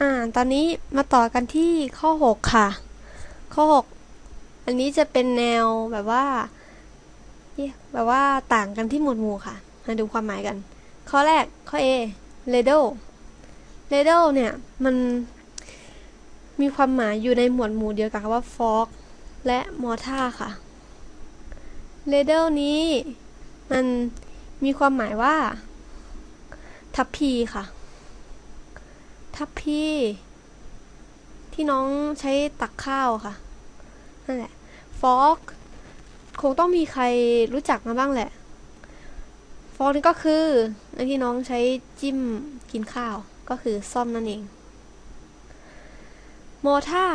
อ่า ตอนนี้มาต่อกันที่ข้อ 6 ค่ะ ข้อ 6 อันนี้จะเป็นแนวแบบว่า แบบว่าต่างกันที่หมวดหมู่ค่ะ มาดูความหมายกัน ข้อแรก ข้อ A ladle ladle เนี่ย มันมีความหมายอยู่ในหมวดหมู่เดียวกับคำว่า fork และ mortar ค่ะ ladle นี้ มันมีความหมายว่า ทัพพีค่ะ ทัพพีที่น้องใช้ตักข้าวค่ะ นั่นแหละ fork คงต้องมีใครรู้จักมาบ้างแหละ ฟอกนี่ก็คืออันที่น้องใช้จิ้มกินข้าวก็คือซ่อมนั่นเอง มอท่า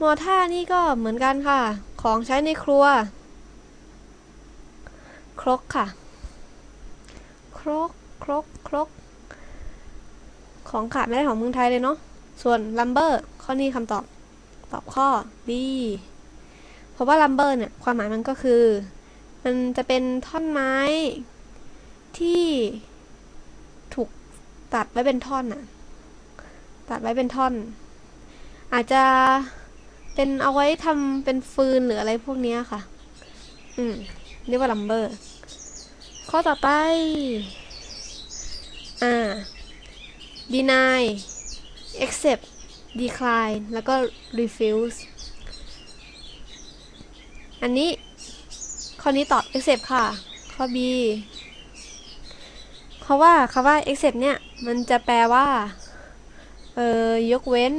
มอท่านี่ก็เหมือนกันค่ะ ของใช้ในครัว ครกค่ะ ครก ครก ครก ของขาดไม่ได้ของเมืองไทยเลยเนาะ ส่วนลัมเบอร์ข้อนี้คำตอบ ตอบข้อ D เพราะว่าลัมเบอร์เนี่ย ความหมายมันก็คือ มันจะเป็นท่อนไม้ที่ถูกตัดไว้เป็นท่อนน่ะ ตัดไว้เป็นท่อน อาจจะเป็นเอาไว้ทำเป็นฟืนหรืออะไรพวกนี้ค่ะ อืมเรียกว่าลัมเบอร์ ข้อต่อไป อ่า deny accept decline แล้วก็ refuse อันนี้ ข้อนี้ตอบ accept ค่ะ ข้อ B เพราะว่าคำว่า accept เนี่ย มันจะแปลว่า เอ่อ ยกเว้น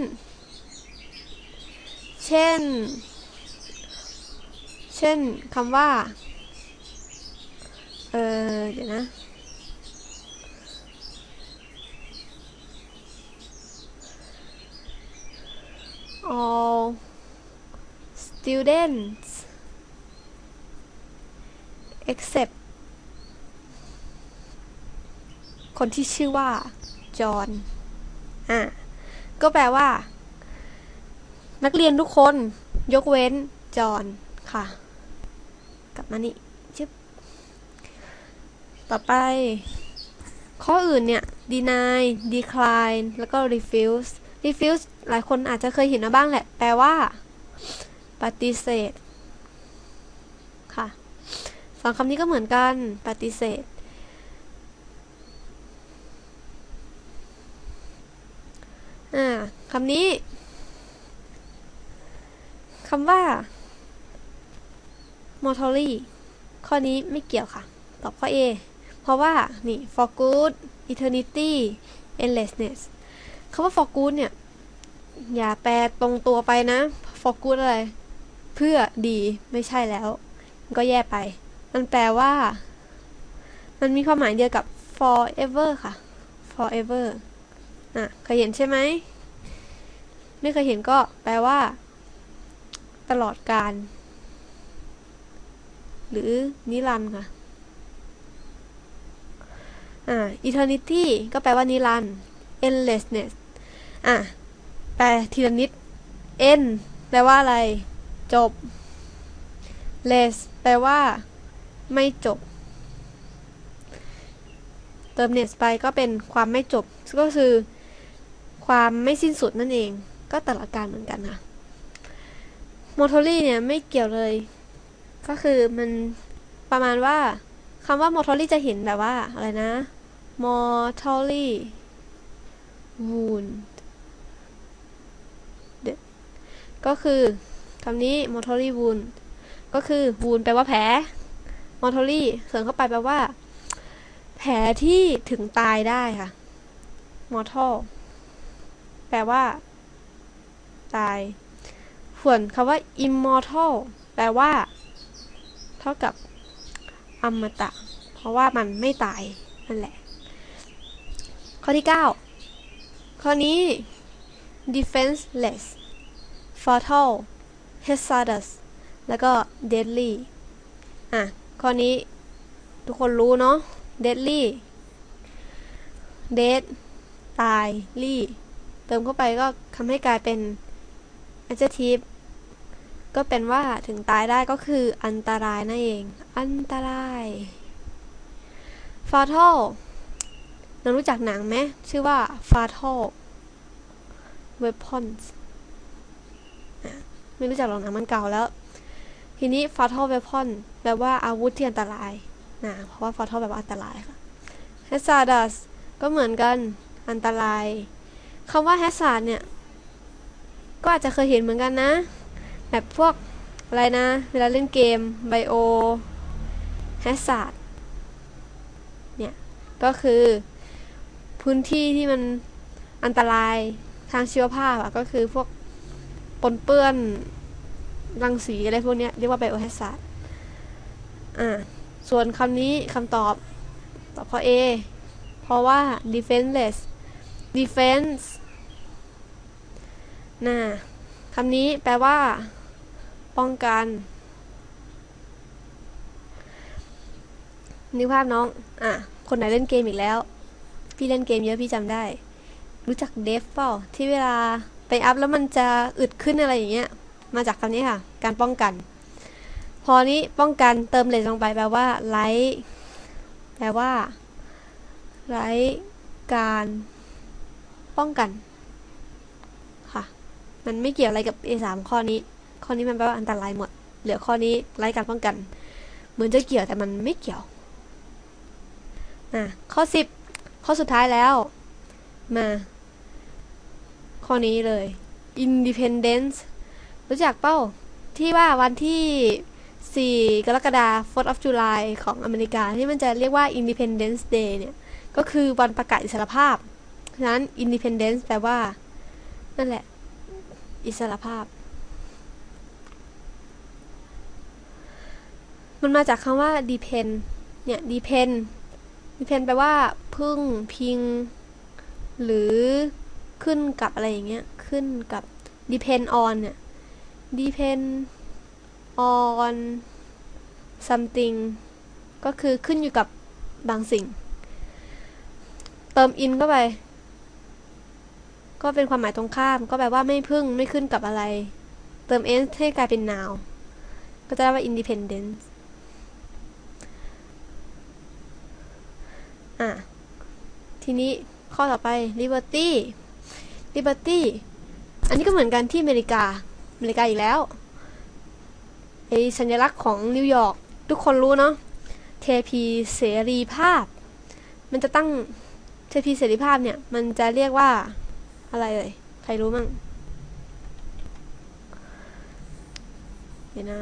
เช่น เช่นคำว่า เอ่อ เดี๋ยวนะ all students except คนที่ชื่อว่า จอห์น อะ ก็แปลว่า นักเรียนทุกคนยกเว้น จอห์น ค่ะ กลับมานี่ชึบต่อไป ข้ออื่นเนี่ย deny decline แล้วก็ refuse refuse หลายคนอาจจะเคยเห็นมาบ้างแหละ แปลว่า ปฏิเสธ ค่ะสองคำนี้ก็เหมือนกัน ปฏิเสธ อ่าคำนี้ คำว่า mortally ข้อนี้ไม่เกี่ยวค่ะ ตอบข้อ A เพราะว่า นี่ for good eternity endlessness คำว่า for good เนี่ย อย่าแปลตรงตัวไปนะ for good อะไร เพื่อดีไม่ใช่แล้วก็แย่ไป มันแปลว่า มันมีความหมายเดียวกับ forever ค่ะ forever อะเคยเห็นใช่ไหม ไม่เคยเห็นก็แปลว่า ตลอดการ หรือนิรันดร์ค่ะ อ่า eternity ก็แปลว่านิรันดร์ endlessness อะแปลทีละนิด n แปลว่าอะไร จบ less แปลว่า ไม่จบ เติม ness ไปก็เป็นความไม่จบ ก็คือ ความไม่สิ้นสุดนั่นเอง ก็แตลอดการเหมือนกันค่ะ mortally เนี่ยไม่เกี่ยวเลย ก็คือมันประมาณว่าคำว่า mortally จะเห็นแบบว่า อะไรนะ mortally wound ก็คือคำนี้ mortally wound ก็คือ wound แปลว่าแผล mortally เสริมเข้าไปแปลว่า แผลที่ถึงตายได้ค่ะ mortal แปลว่า ตาย ส่วนคำว่า immortal แปลว่า เท่ากับอมตะ เพราะว่ามันไม่ตายนั่นแหละ ข้อที่ 9 ข้อนี้ defenseless fatal hazardous แล้วก็ deadly อะ ข้อนี้ทุกคนรู้เนาะ deadly dead ตาย ly เติมเข้าไปก็ทำให้กลายเป็น adjective ก็เป็นว่าถึงตายได้ก็คืออันตรายนั่นเอง อันตราย fatal เรารู้จักหนังไหมชื่อว่า fatal weapons ไม่รู้จักหรอกนะมันเก่าแล้ว ทีนี้ fatal weapon แปลว่าอาวุธที่อันตรายนะเพราะว่า fatal แปลว่าอันตรายค่ะ hazardous ก็เหมือนกันอันตรายคำว่า hazard เนี่ย ก็อาจจะเคยเห็นเหมือนกันนะ แบบพวกอะไรนะ เวลาเล่นเกม bio hazard เนี่ยก็คือพื้นที่ที่มันอันตรายทางชีวภาพอะก็คือพวก ปนเปื้อนรังสีอะไรพวกนี้เรียกว่า bio hazard อ่า ส่วนคำนี้คำตอบ ตอบข้อ A เพราะว่า defenseless defense นะคำนี้แปลว่า ป้องกัน นึกภาพน้อง อะ คนไหนเล่นเกมอีกแล้ว พี่เล่นเกมเยอะพี่จำได้ รู้จักเดฟเปล่าที่เวลา ไปอัพแล้วมันจะอึดขึ้นอะไรอย่างเงี้ย มาจากคำนี้ค่ะ การป้องกัน พอนี้ป้องกันเติมเลสลงไปแปลว่าไลท์แปลว่าไร้การป้องกันค่ะ มันไม่เกี่ยวอะไรกับ A สามข้อนี้ ข้อนี้มันแปลว่าอันตรายหมด เหลือข้อนี้ไร้การป้องกัน เหมือนจะเกี่ยวแต่มันไม่เกี่ยวอะข้อ 10 ข้อสุดท้ายแล้ว มา ข้อนี้เลย independence รู้จักเป้า ที่ว่าวันที่ 4 กรกฎาคม 4th of July ของอเมริกา ที่มันจะเรียกว่า Independence Day เนี่ย ก็คือวันประกาศอิสรภาพฉะนั้น Independence แปลว่า นั่นแหละ อิสรภาพ มันมาจากคำว่า depend เนี่ย depend depend แปลว่า พึ่งพิง หรือ ขึ้นกับอะไรอย่างเงี้ย ขึ้นกับ depend on เนี่ย depend on something ก็คือขึ้นอยู่กับบางสิ่ง เติม in เข้าไป ก็เป็นความหมายตรงข้าม ก็แปลว่าไม่พึ่งไม่ขึ้นกับอะไร เติม s ให้กลายเป็น noun ก็จะได้ว่า independence อะ ทีนี้ข้อต่อไป liberty liberty อันนี้ก็เหมือนกันที่อเมริกา อเมริกาอีกแล้วไอสัญลักษณ์ของนิวยอร์กทุกคนรู้เนาะเทพีเสรีภาพ มันจะตั้งเทพีเสรีภาพเนี่ย มันจะเรียกว่าอะไรเลย ใครรู้มั่งเดี๋ยวนะ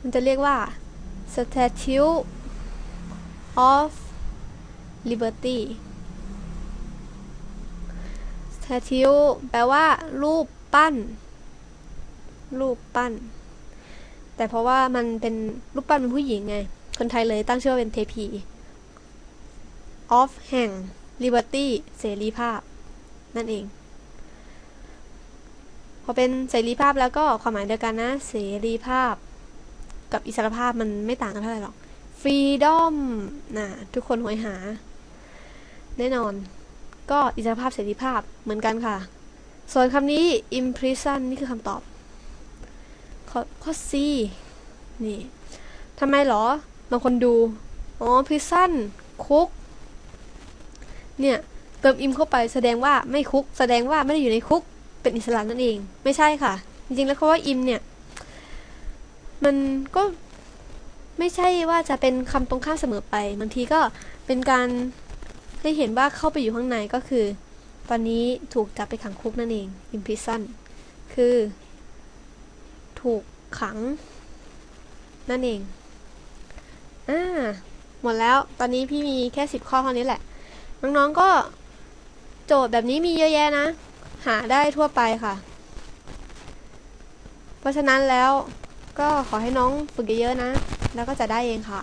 มันจะเรียกว่า Statue of Liberty Statue แปลว่า รูปปั้น รูปปั้น แต่เพราะว่ามันเป็นรูปปั้นเป็นผู้หญิงไง คนไทยเลยตั้งชื่อว่าเป็นเทพี of แห่ง liberty เสรีภาพ นั่นเอง พอเป็นเสรีภาพแล้วก็ความหมายเดียวกันนะ เสรีภาพ กับอิสรภาพมันไม่ต่างกันเท่าไหร่หรอก freedom นะทุกคนหวยหา แน่นอน ก็อิสรภาพเสรีภาพเหมือนกันค่ะ ส่วนคำนี้ imprison นี่คือคำตอบ ข้อข้อ C นี่ทำไมหรอ บางคนดู อ๋อ prison คุก เนี่ย เติมอิมเข้าไปแสดงว่าไม่คุก แสดงว่าไม่ได้อยู่ในคุก เป็นอิสระนั่นเอง ไม่ใช่ค่ะ จริงๆ แล้วคำว่าอิมเนี่ย มันก็ไม่ใช่ว่าจะเป็นคำตรงข้ามเสมอไป บางทีก็เป็นการ ให้เห็นว่าเข้าไปอยู่ข้างในก็คือ ตอนนี้ถูกจับไปขังคุกนั่นเอง imprison คือ ถูกขัง นั่นเอง อ่า หมดแล้ว ตอนนี้พี่มีแค่สิบข้อเท่านี้แหละ น้องๆ ก็โจทย์แบบนี้มีเยอะแยะนะ หาได้ทั่วไปค่ะ เพราะฉะนั้นแล้วก็ขอให้น้องฝึกเยอะๆนะ แล้วก็จะได้เองค่ะ